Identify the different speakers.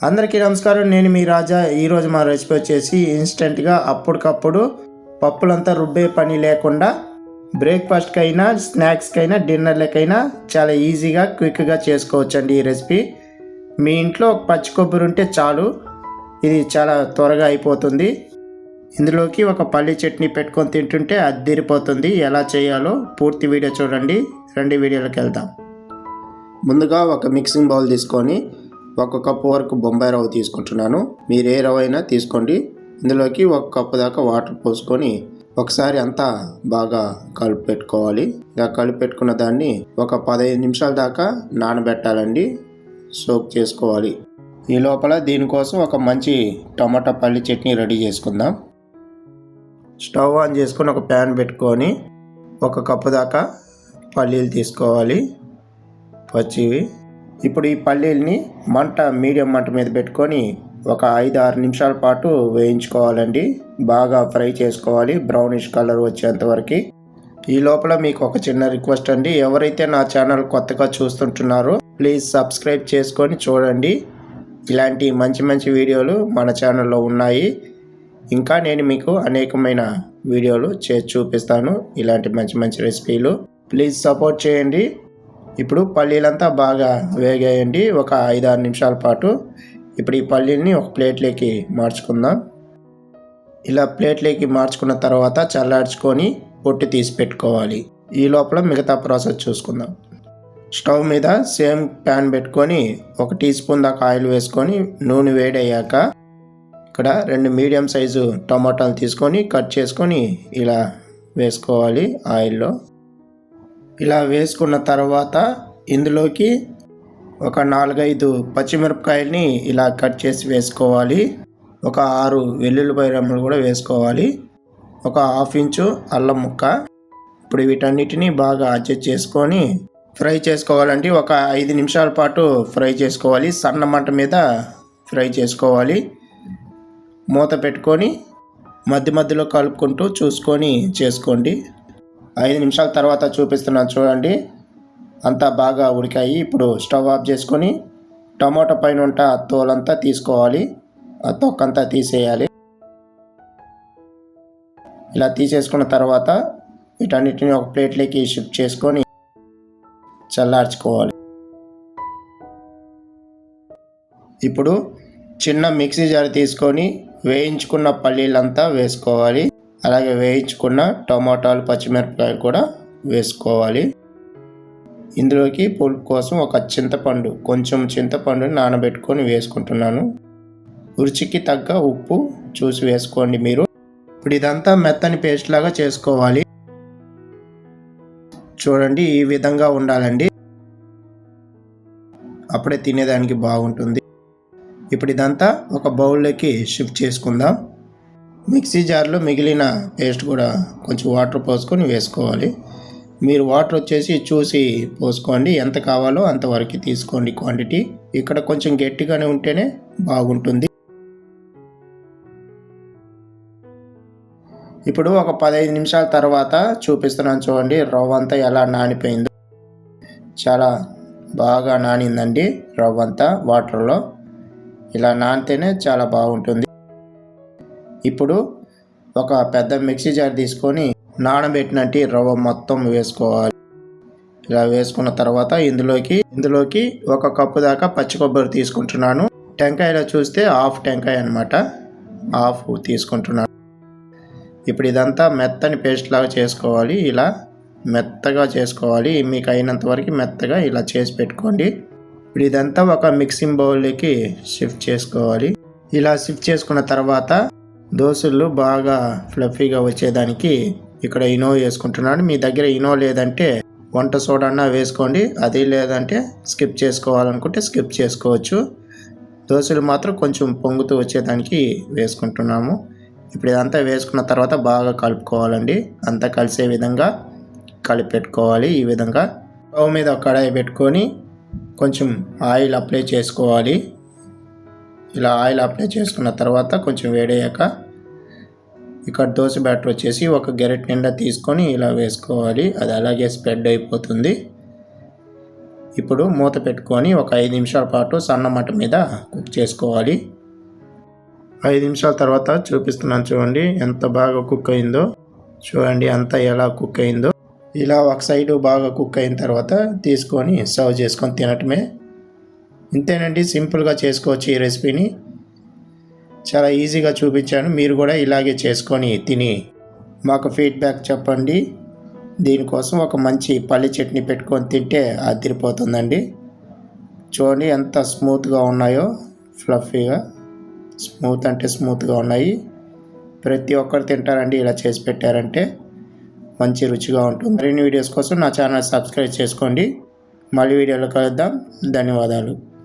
Speaker 1: అందరికీ నమస్కారం. నేను మీ రాజా. ఈరోజు మా రెసిపీ వచ్చేసి ఇన్స్టెంట్గా అప్పటికప్పుడు పప్పులంతా రుబ్బే పని లేకుండా బ్రేక్ఫాస్ట్కి అయినా స్నాక్స్కి అయినా డిన్నర్లకైనా చాలా ఈజీగా క్విక్గా చేసుకోవచ్చండి ఈ రెసిపీ. మీ ఇంట్లో ఒక పచ్చి కొబ్బరి ఉంటే చాలు. ఇది చాలా త్వరగా అయిపోతుంది. ఇందులోకి ఒక పల్లి చట్నీ పెట్టుకొని తింటుంటే అద్దిరిపోతుంది ఎలా చేయాలో పూర్తి వీడియో చూడండి. రెండు వీడియోలకు వెళ్దాం. ముందుగా ఒక మిక్సింగ్ బౌల్ తీసుకొని ఒక కప్పు వరకు బొంబాయి రవ్వ తీసుకుంటున్నాను. మీరు ఏ రవ్వ అయినా తీసుకోండి. ఇందులోకి ఒక కప్పు దాకా వాటర్ పోసుకొని ఒకసారి అంతా బాగా కలిపి పెట్టుకోవాలి ఇలా కలిపి పెట్టుకున్న దాన్ని ఒక పదహైదు నిమిషాల దాకా నానబెట్టాలండి. సోక్ చేసుకోవాలి. ఈ లోపల దీనికోసం ఒక మంచి టమాటా పల్లి చట్నీ రెడీ చేసుకుందాం. స్టవ్ ఆన్ చేసుకొని ఒక ప్యాన్ పెట్టుకొని ఒక కప్పు దాకా పల్లీలు తీసుకోవాలి. పచ్చివి. ఇప్పుడు ఈ పల్లీల్ని మంట మీడియం మంట మీద పెట్టుకొని ఒక ఐదు ఆరు నిమిషాల పాటు వేయించుకోవాలండి. బాగా ఫ్రై చేసుకోవాలి. బ్రౌనిష్ కలర్ వచ్చేంత వరకు. ఈ లోపల మీకు ఒక చిన్న రిక్వెస్ట్ అండి. ఎవరైతే నా ఛానల్ కొత్తగా చూస్తుంటున్నారో ప్లీజ్ సబ్స్క్రైబ్ చేసుకొని చూడండి. ఇలాంటి మంచి మంచి వీడియోలు మన ఛానల్లో ఉన్నాయి. ఇంకా నేను మీకు అనేకమైన వీడియోలు చేసి చూపిస్తాను. ఇలాంటి మంచి మంచి రెసిపీలు. ప్లీజ్ సపోర్ట్ చేయండి. ఇప్పుడు పల్లీలంతా బాగా వేగాయండి. ఒక ఐదు ఆరు నిమిషాల పాటు ఇప్పుడు ఈ పల్లీల్ని ఒక ప్లేట్లోకి మార్చుకుందాం. ఇలా ప్లేట్లోకి మార్చుకున్న తర్వాత చల్లార్చుకొని పొట్టు తీసి పెట్టుకోవాలి. ఈ లోపల మిగతా ప్రాసెస్ చూసుకుందాం. స్టవ్ మీద సేమ్ ప్యాన్ పెట్టుకొని ఒక టీ స్పూన్ దాకా ఆయిల్ వేసుకొని నూనె వేడయ్యాక ఇక్కడ రెండు మీడియం సైజు టమాటాలు తీసుకొని కట్ చేసుకొని ఇలా వేసుకోవాలి ఆయిల్లో. ఇలా వేసుకున్న తర్వాత ఇందులోకి ఒక నాలుగైదు పచ్చిమిరపకాయల్ని ఇలా కట్ చేసి వేసుకోవాలి. ఒక ఆరు వెల్లుల్లిపాయ రెమ్మలు కూడా వేసుకోవాలి. ఒక హాఫ్ ఇంచు అల్లం ముక్క. ఇప్పుడు వీటన్నిటిని బాగా అడ్జస్ట్ చేసుకొని ఫ్రై చేసుకోవాలంటే ఒక ఐదు నిమిషాల పాటు ఫ్రై చేసుకోవాలి. సన్న మంట మీద ఫ్రై చేసుకోవాలి. మూత పెట్టుకొని మధ్య మధ్యలో కలుపుకుంటూ చూసుకొని చేసుకోండి. ఐదు నిమిషాల తర్వాత చూపిస్తున్నాను చూడండి. అంతా బాగా ఉడికాయి. ఇప్పుడు స్టవ్ ఆఫ్ చేసుకొని టమాటో పైన ఉంట తోలంతా తీసుకోవాలి. ఆ తొక్కంతా తీసేయాలి. ఇలా తీసేసుకున్న తర్వాత వీటన్నిటిని ఒక ప్లేట్లోకి షిఫ్ట్ చేసుకొని చల్లార్చుకోవాలి. ఇప్పుడు చిన్న మిక్సీ జార్ తీసుకొని వేయించుకున్న పల్లీలంతా వేసుకోవాలి. అలాగే వేయించుకున్న టమాటాలు పచ్చిమిరపకాయలు కూడా వేసుకోవాలి. ఇందులోకి పులుపు కోసం ఒక చింతపండు కొంచెం చింతపండుని నానబెట్టుకొని వేసుకుంటున్నాను. రుచికి తగ్గ ఉప్పు చూసి వేసుకోండి మీరు. ఇప్పుడు ఇదంతా మెత్తని పేస్ట్ లాగా చేసుకోవాలి. చూడండి ఈ విధంగా ఉండాలండి. అప్పుడే తినేదానికి బాగుంటుంది. ఇప్పుడు ఇదంతా ఒక బౌల్లోకి షిఫ్ట్ చేసుకుందాం. మిక్సీ జార్లో మిగిలిన పేస్ట్ కూడా కొంచెం వాటర్ పోసుకొని వేసుకోవాలి. మీరు వాటర్ వచ్చేసి చూసి పోసుకోండి. ఎంత కావాలో అంతవరకు తీసుకోండి క్వాంటిటీ. ఇక్కడ కొంచెం గట్టిగానే ఉంటేనే బాగుంటుంది. ఇప్పుడు ఒక పదహైదు నిమిషాల తర్వాత చూపిస్తున్నాను చూడండి రవ్వ అంతా ఎలా నానిపోయిందో. చాలా బాగా నానిందండి రవ్వ అంతా వాటర్లో. ఇలా నానితేనే చాలా బాగుంటుంది. ఇప్పుడు ఒక పెద్ద మిక్సీ జార్ తీసుకొని నానబెట్టినట్టు రవ్వ మొత్తం వేసుకోవాలి. ఇలా వేసుకున్న తర్వాత ఇందులోకి ఇందులోకి ఒక కప్పు దాకా పచ్చి కొబ్బరి తీసుకుంటున్నాను. టెంకాయలో చూస్తే హాఫ్ టెంకాయ అనమాట హాఫ్ తీసుకుంటున్నాను. ఇప్పుడు ఇదంతా మెత్తని పేస్ట్ లాగా చేసుకోవాలి. ఇలా మెత్తగా చేసుకోవాలి. మీకు అయినంత వరకు మెత్తగా ఇలా చేసి పెట్టుకోండి. ఇప్పుడు ఇదంతా ఒక మిక్సింగ్ బౌల్లోకి షిఫ్ట్ చేసుకోవాలి. ఇలా షిఫ్ట్ చేసుకున్న తర్వాత దోశలు బాగా ఫ్లఫీగా వచ్చేదానికి ఇక్కడ ఇనో వేసుకుంటున్నాను మీ దగ్గర ఇనో లేదంటే వంట సోడన్నా వేసుకోండి. అది లేదంటే స్కిప్ చేసుకోవాలనుకుంటే స్కిప్ చేసుకోవచ్చు. దోశలు మాత్రం కొంచెం పొంగుతూ వచ్చేదానికి వేసుకుంటున్నాము. ఇప్పుడు ఇదంతా వేసుకున్న తర్వాత బాగా కలుపుకోవాలండి. అంతా కలిసే విధంగా కలిపి పెట్టుకోవాలి ఈ విధంగా స్టవ్ మీద కడాయి పెట్టుకొని కొంచెం ఆయిల్ అప్లై చేసుకోవాలి. ఇలా ఆయిల్ అప్లై చేసుకున్న తర్వాత కొంచెం వేడయ్యాక ఇక్కడ దోశ బ్యాటర్ వచ్చేసి ఒక గెరెట్ నిండా తీసుకొని ఇలా వేసుకోవాలి. అది అలాగే స్ప్రెడ్ అయిపోతుంది. ఇప్పుడు మూత పెట్టుకొని ఒక ఐదు నిమిషాల పాటు సన్న మంట మీద కుక్ చేసుకోవాలి. ఐదు నిమిషాల తర్వాత చూపిస్తున్నాను చూడండి ఎంత బాగా కుక్ అయిందో. చూడండి అంతా ఎలా కుక్ అయిందో. ఇలా ఒక సైడు బాగా కుక్ అయిన తర్వాత తీసుకొని సర్వ్ చేసుకొని తినటమే ఇంతేనండి సింపుల్గా చేసుకోవచ్చు ఈ రెసిపీని. చాలా ఈజీగా చూపించాను మీరు కూడా ఇలాగే చేసుకొని తిని మాకు ఫీడ్బ్యాక్ చెప్పండి. దీనికోసం ఒక మంచి పల్లి చట్నీ పెట్టుకొని తింటే అదిరిపోతుందండి. చూడండి ఎంత స్మూత్గా ఉన్నాయో ఫ్లఫీగా స్మూత్ అంటే స్మూత్గా ఉన్నాయి. ప్రతి ఒక్కరు తింటారండి ఇలా చేసి పెట్టారంటే మంచి రుచిగా ఉంటుంది. మరిన్ని వీడియోస్ కోసం నా ఛానల్ సబ్స్క్రైబ్ చేసుకోండి. మళ్ళీ వీడియోలో కలుద్దాం. ధన్యవాదాలు.